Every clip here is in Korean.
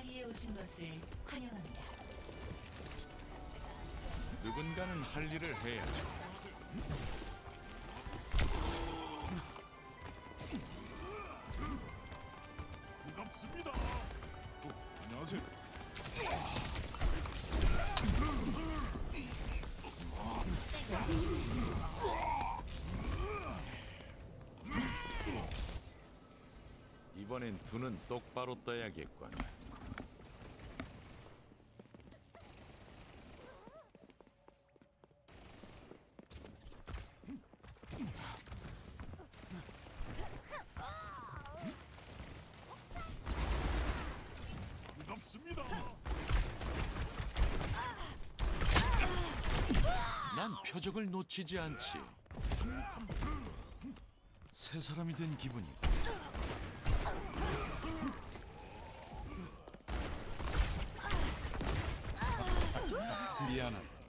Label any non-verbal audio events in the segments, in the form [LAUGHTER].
파리에 오신 것을 환영합니다. 누군가는 할 일을 해야죠. 무겁습니다. 어, 안녕하세요. 이번엔 두눈 똑바로 떠야겠군. 난 표적을 놓치지 않지. 새 사람이 된 기분이. 미안하다.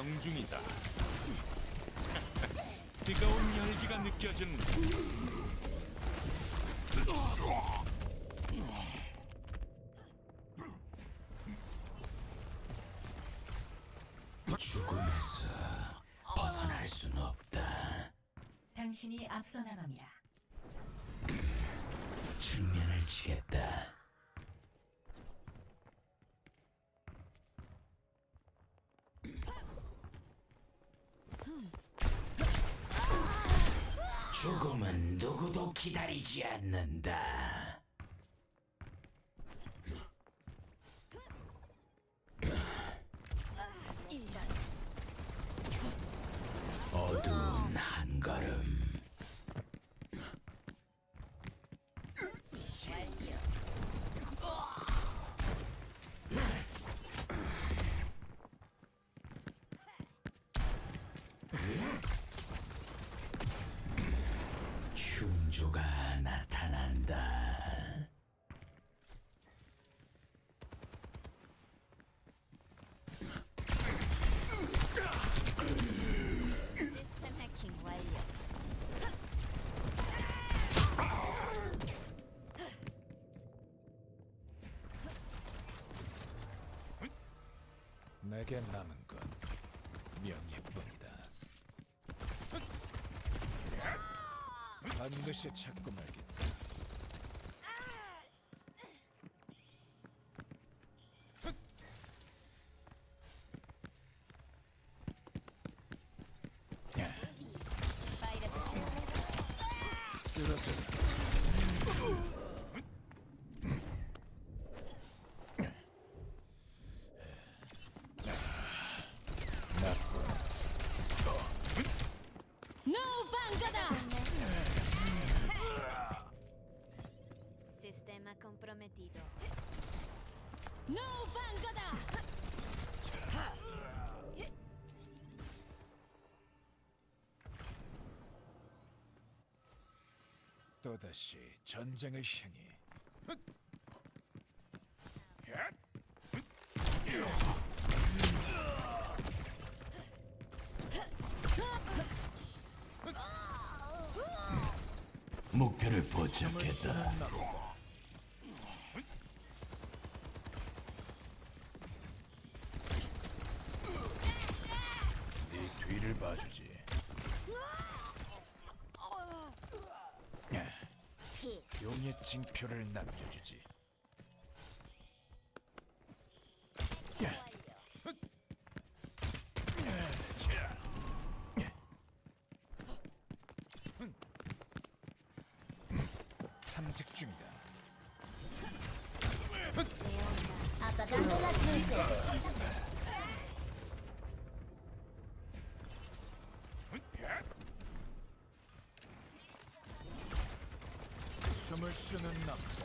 명중이다. [LAUGHS] 뜨거운 열기가 느껴지는 죽음에서 벗어날 순 없다. 당신이 앞서 나갑니다. 측면을 치겠다. 죽음은 기다리지 않는다. 어두운 한 걸음. 흉조가 나타난다. 시스템 해킹 완료. 내게 남은 건 명예뿐이다. 반드시 찾고 말겠다. 또다시 전쟁을 향해 목표를 포착했다 네 뒤를 봐주지. 용의 징 표를 남겨주지. 탐색 중이다. Luces. 숨을 쉬는 남자. 자.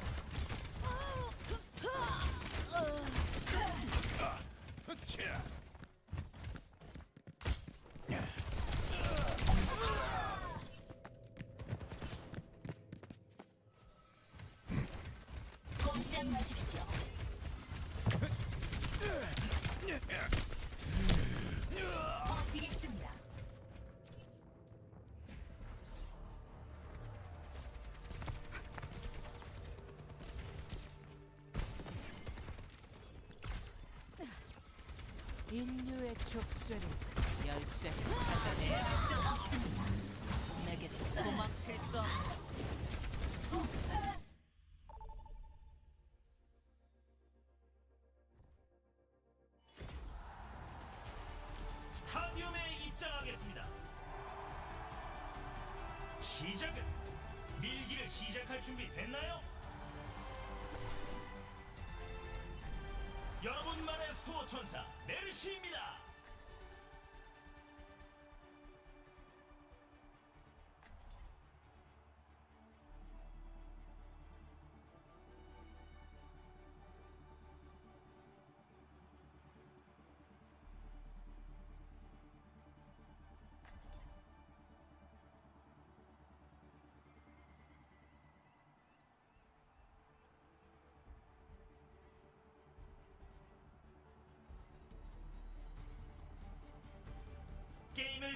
인류의 족쇄를 열쇠를 찾아내야 수 없습니다. 내게서 도망칠 수 없어. 스타디움에 입장하겠습니다. 시작은 밀기를 시작할 준비 됐나요? 여러분만의 수호천사 메르시입니다.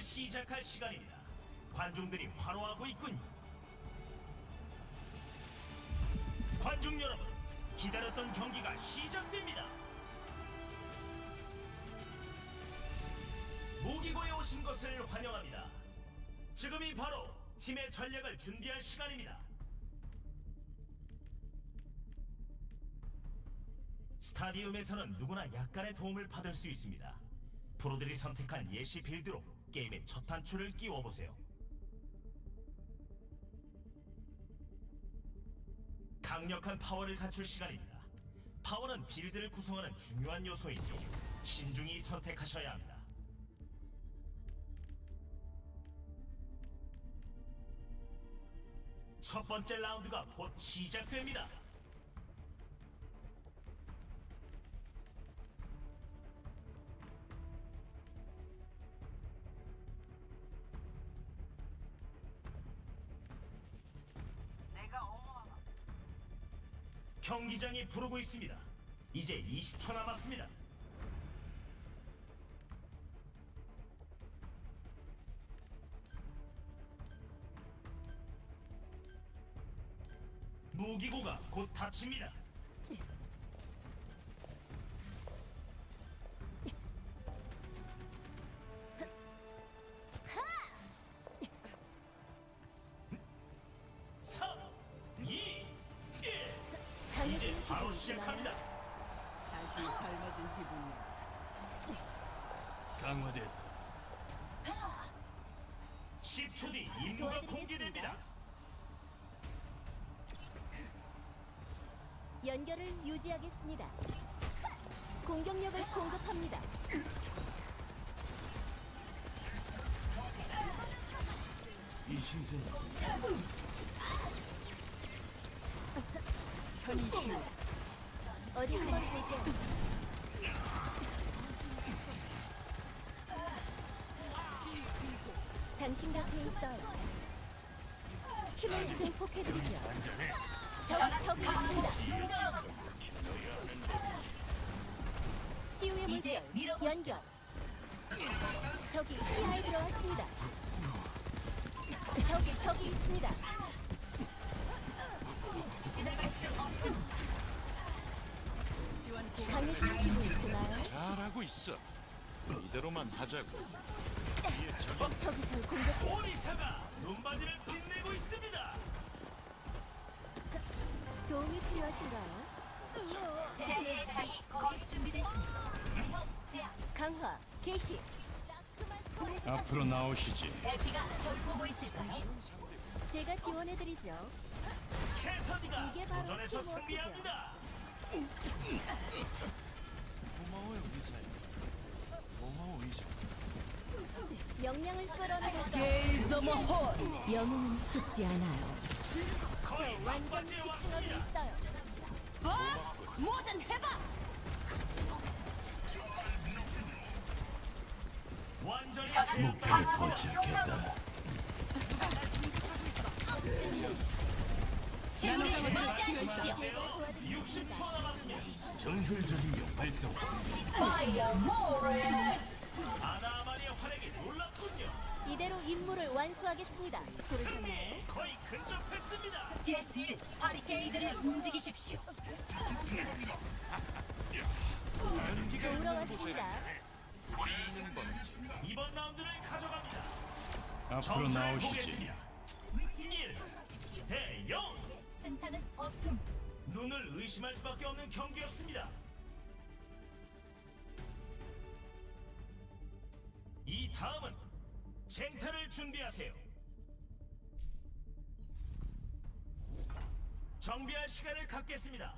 게임을 시작할 시간입니다. 관중들이 환호하고 있군요. 관중 여러분, 기다렸던 경기가 시작됩니다. 모기고에 오신 것을 환영합니다. 지금이 바로 팀의 전략을 준비할 시간입니다. 스타디움에서는 누구나 약간의 도움을 받을 수 있습니다. 프로들이 선택한 예시 빌드로 게임의 첫 단추를 끼워보세요. 강력한 파워를 갖출 시간입니다. 파워는 빌드를 구성하는 중요한 요소이니 신중히 선택하셔야 합니다. 첫 번째 라운드가 곧 시작됩니다. 있습니다. 이제 20초 남았습니다. 무기고가 곧 닫힙니다. 연결을 유지하겠습니다. 공격력을 공급합니다. 이 신세 편히 쉬어. 어디 한번 볼게요. 당신 곁에 있어요. 힘을 증폭해드리죠. 있습니다. 치유의 물결. 연결. 적이 시야에 들어왔습니다. 적이, 적이 있습니다. 강해진 기분이 드나요? 잘하고 있어. 이대로만 하자고. 적이 절 공격해 오리사가 눈바디를 빛내고 있습니다. 도움이 필요하신가요? 강화 개시 앞으로 나오시지. 대피가 절 보고 있을까요? 제가 지원해드리죠. 캐서디가 이게 바로 도전에서 팀워크죠. 승리합니다. 고마워요 의사야. 고마워 의사. 역량을 끌어내볼까요? 게이더머 홀. 영웅은 죽지 않아요. 완전. 있어요. 어? 뭐든 해봐. 완전히 목표를 포착했다. 제우를 맞이하십시오. 60초 남았습니다. 전술 저중력 발성. 아나마리의 활약이 놀랍군요. 이대로 임무를 완수하겠습니다. 승리에 거의 근접했습니다. DS일 바리케이드를 움직이십시오. 도우러 왔습니다. 이번 라운드를 가져갑니다. 앞으로 점수를 나오시지. 보겠습니다. 1 대 0. 승산은 없음. 눈을 의심할 수밖에 없는 경기였습니다. 이 다음은 쟁탈을 준비하세요. 정비할 시간을 갖겠습니다.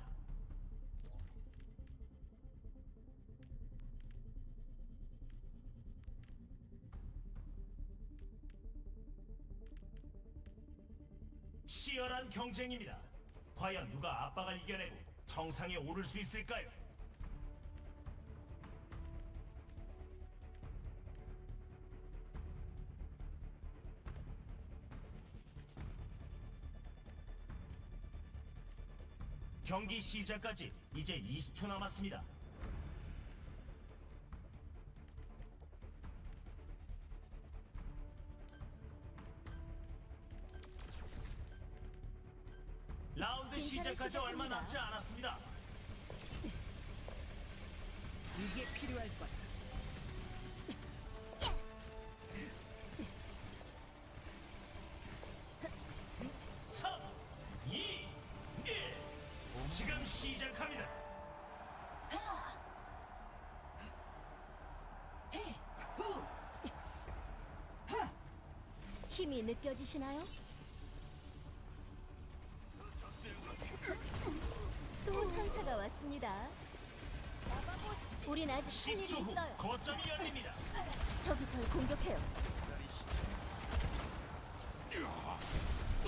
치열한 경쟁입니다. 과연 누가 압박을 이겨내고 정상에 오를 수 있을까요? 경기 시작까지 이제 20초 남았습니다. 지금 시작합니다. 힘이 느껴지시나요? 수호천사가 왔습니다. 우린 아직 할 일이 10초 후 있어요. 거점이 열립니다. 적이 절 공격해요.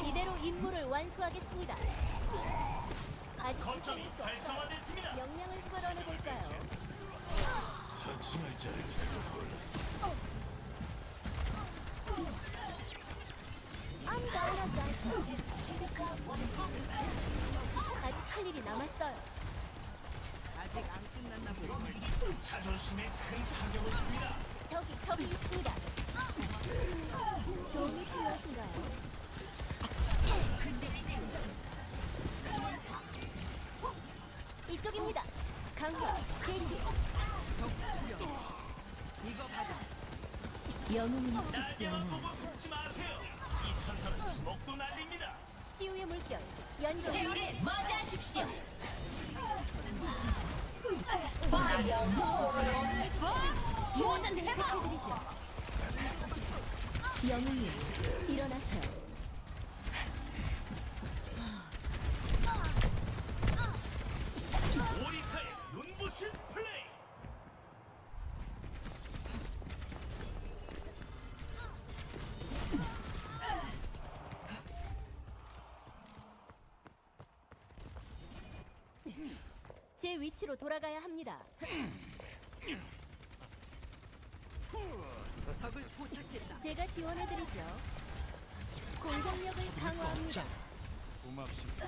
이대로 임무를 완수하겠습니다. 아직 거점이. 활성화됐습니다. 명령을 끌어내 볼까요? 사칭할 자를 gonna die. 아직 할 일이 남았어요. 아직 안 끝났나 보네. 자존심에 큰 타격을 줍니다. 저기 저기 있습니다. 도움이 필요하신가요? 이쪽입니다. 강화 개시. 이거 받아. 영웅은 죽지 날개만 않아. 보고 속지 마세요. 이 천사는 주먹도 날립니다. 치유의 물결 연결. 제우를 맞이하십시오. 모든 회복해드리죠. 영웅님 일어나세요. 오리사의 눈부신 플레이. 제 위치로 돌아가야 합니다. 적을 포착했다. 제가 지원해드리죠. 공격력을 강화합니다. 고맙습니다.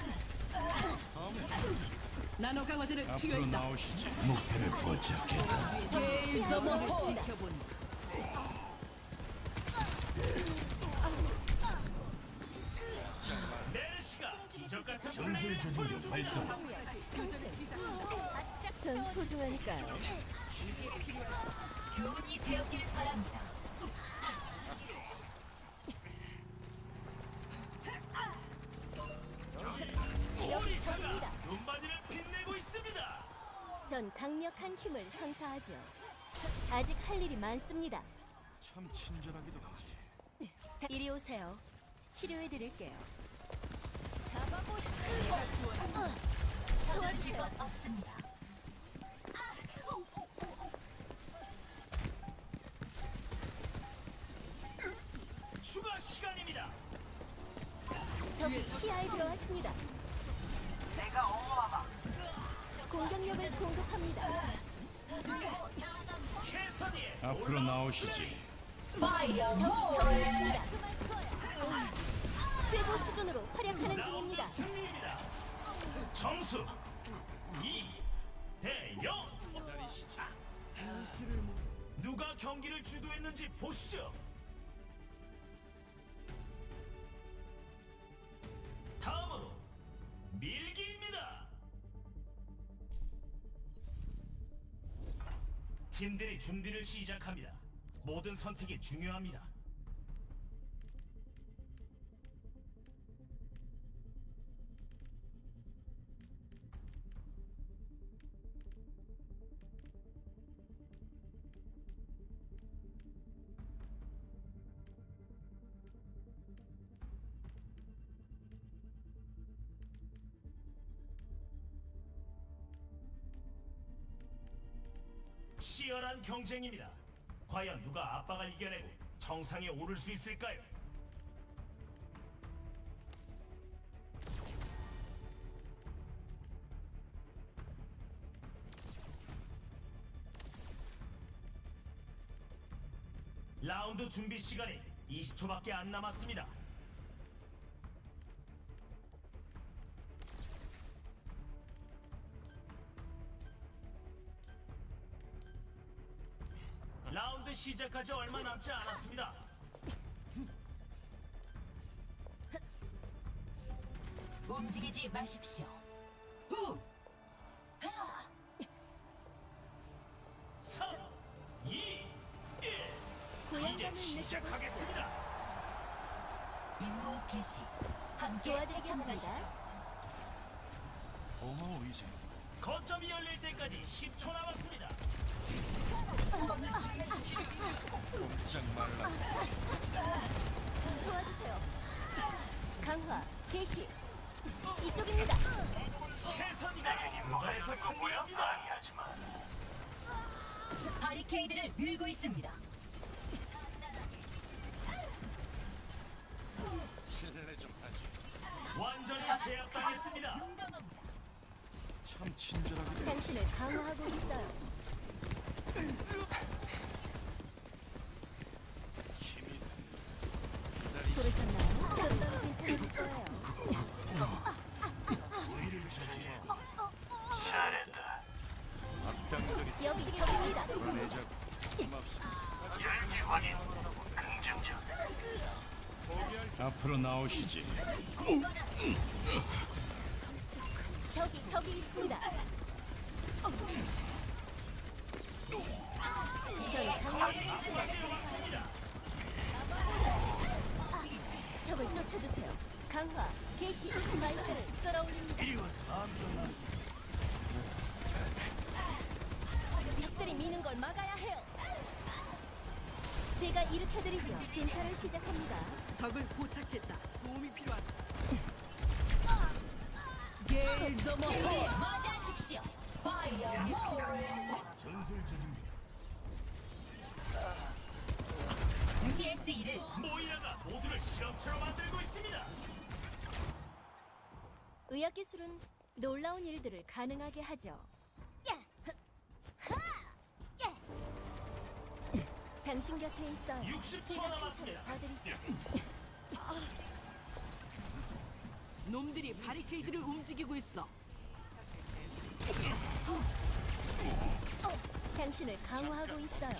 나노 강화제를 앞으로 투여했다. 나오시지. 목표를 포착했다. 제일 넘어갑니다. 지켜본 같은 전술 보여줍니다. 발성. 상승. 전 소중하니까요. 교훈이 되었길 바랍니다. 오리사가 눈바디를 빛내고 있습니다. 전 강력한 힘을 선사하죠. 아직 할 일이 많습니다. 참 친절하기도 하지. 이리 오세요. 치료해 드릴게요. 서두르실 것 없습니다. 나오시지. 최고 수준으로 활약하는 중입니다. 점수 2대 0. 누가 경기를 주도했는지 보시죠. 다음으로 밀기입니다. 팀들이 준비를 시작합니다. 모든 선택이 중요합니다. 치열한 경쟁입니다. 과연 누가 압박을 이겨내고 정상에 오를 수 있을까요? 라운드 준비 시간이 20초밖에 안 남았습니다. 시작까지 얼마 남지 않았습니다. 움직이지 마십시오. 후! 하! 3, 2, 1. 이제 고향감을 시작하겠습니다. 임무 개시. 함께 도와드리겠습니다. 참가하시죠. 고마워 이제. 거점이 열릴 때까지 10초 남았습니다. 꼼짝 말라. 도와주세요. 강화 개시. 이쪽입니다. 최선이다. 무자에서 승리합니다. 바리케이드를 밀고 있습니다. 실례 좀 하지. 완전히 제압당했습니다. 용감합니다. 참 친절하게. 당신을 강화하고 있어요. 앞으로 나오시지. 저기 저기 있습니다. 저희 강화 적을 쫓아주세요. 강화 개시 마이크를 끌어올립니다. 적들이 미는 걸 막아야 해요. 제가 일으켜드리죠. 진찰을 시작합니다. 적을 포착했다. 도움이 필요하다. 제우에 맞이하십시오. 파이어 몰. 전술 저준비 DSE를 모이라가 모두를 실험체로 만들고 있습니다. 의학 기술은 놀라운 일들을 가능하게 하죠. 당신 곁에 있어요. 60초 제가 남았습니다. 봐드리죠. 놈들이 바리케이드를 움직이고 있어. 당신을 강화하고 있어요.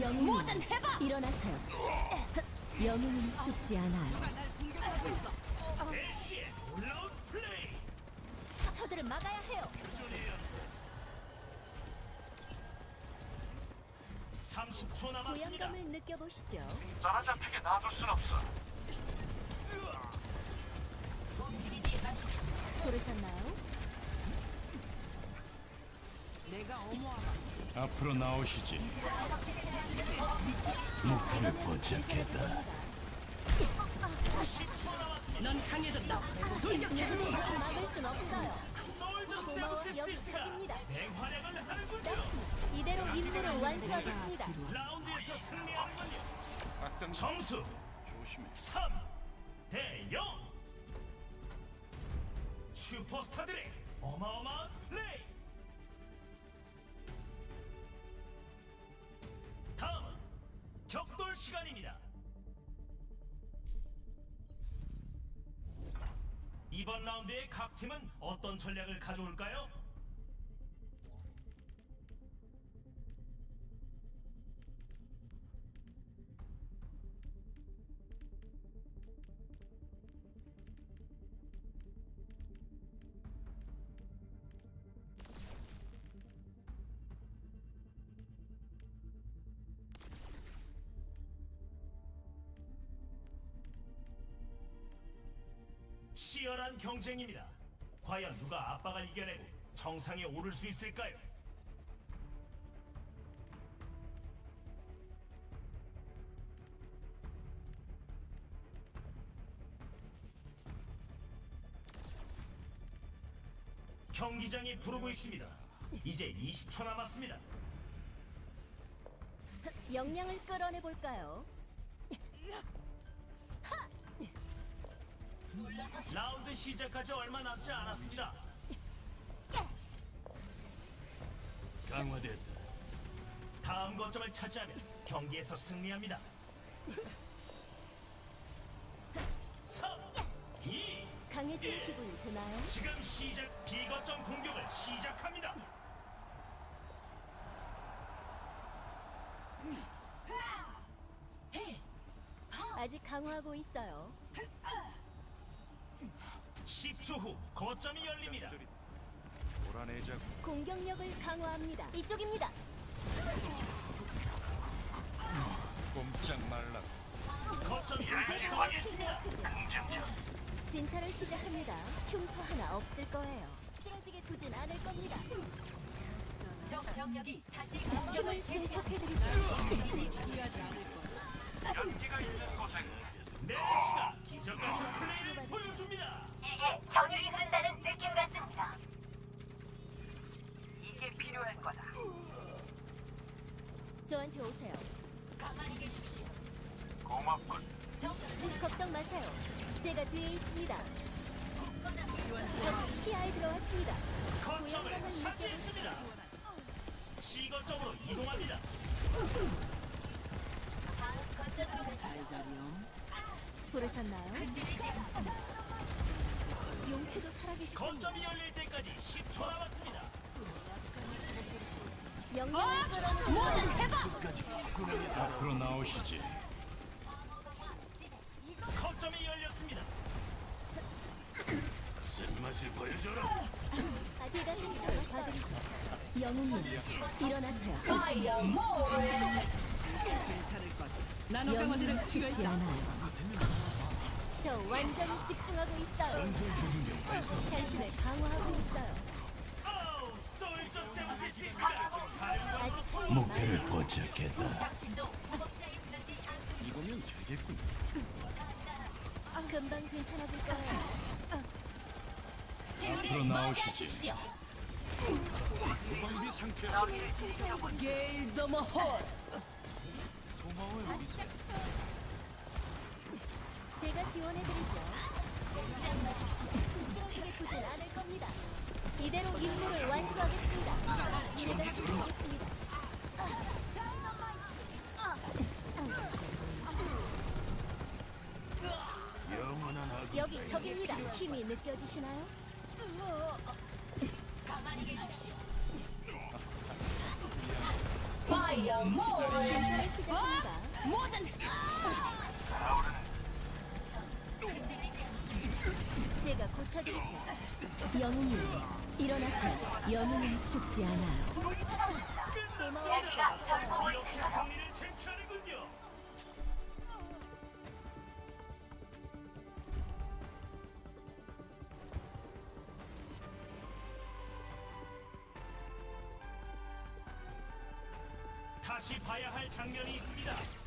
영웅 뭐든 해봐. 일어나세요. 영웅은 죽지 않아요. 날 공격하고 있어. 애쉬의 놀라운 플레이. 저들을 막아야 해요. 30초 남았습니다. 고향감을 느껴보시죠. 따라잡히게 놔둘 순 없어. 움직이지 마십시오. 고르셨나요? 내가 어머하다. 앞으로 나오시지. 목표를 포착했다. 넌 강해졌다. 누구도 저를 막을 순 없어요. 솔저 고마워 여기 세븐티스트가. 맹활약을 하는군요. 이대로 임무를 완수하겠습니다. 라운드에서 승리하는군요. 악당 점수 조심해. 3대 0. 슈퍼스타들의 어마어마한 플레이. 다음은 격돌 시간입니다. 이번 라운드의 각 팀은 어떤 전략을 가져올까요? 경쟁입니다. 과연 누가 압박을 이겨내고 정상에 오를 수 있을까요? 경기장이 부르고 있습니다. 이제 20초 남았습니다. 역량을 끌어내 볼까요? 라운드 시작까지 얼마 남지 않았습니다. 강화됐다. 다음 거점을 차지하면 경기에서 승리합니다. 3, 2, 강해진 기분이 드나요? 지금 시작 비거점 공격을 시작합니다. 아직 강화하고 있어요. 10초 후 거점이 열립니다. 몰아내자고. 공격력을 강화합니다. 이쪽입니다. 꼼짝 말라. 거점이 활성화됐습니다. 진찰을 시작합니다. 흉터 하나 없을 거예요. 쓰러지게 두진 않을 겁니다. 적 병력이 다시 공격을 힘을 개시합니다. 증폭해드리죠. 메르시가 기적 같은 플레이를 보여줍니다. 정율이 흐른다는 느낌 같습니다. 이게 필요할 거다. 저한테 오세요. 가만히 계십시오. 고맙군. 걱정 마세요. 제가 뒤에 있습니다. 적이 시야에 들어왔습니다. 거점을 차지했습니다. C 거점으로 이동합니다. 다음 거점으로 가시죠. 부르셨나요? 용케도 살아계시군요. 거점이 열릴 때까지 10초 남았습니다. 역량을 끌어내 앞으로 나오시지. 거점이 열렸습니다. 쓴맛을 보여줘라. 아, 제가 생각을 봐드리죠. 영웅님, 일어나세요. 나노 영웅은 강화제를 죽지. 않아요. 저 완전히 집중하고 있어요. 전술 조준력 발사. 당신을 강화하고 있어요. 오, 솔저 76가 사령관 아직 할 일이 목표를. 포착했다. 이거면 되겠군. 금방 괜찮아질 거예요. 앞으로 나오시지. 무방비 상태야. 게일 더머 홀. 고마워요, 이사. 제가 지원해드리죠. 걱정 마십시오. 쓰러지게 두진 않을 겁니다. 이대로 임무를 완수하겠습니다. 제가 지원하겠습니다. 영원한 악. 여기 적입니다. 힘이 느껴지시나요? 가만히 계십시오. 파이어 몰. 진찰을 시작합니다. 제가 고쳐드리죠. 영웅님, 일어나세요. 영웅은 죽지 않아요. 승리를 쟁취하는군요. 다시 봐야 할 장면이 있습니다.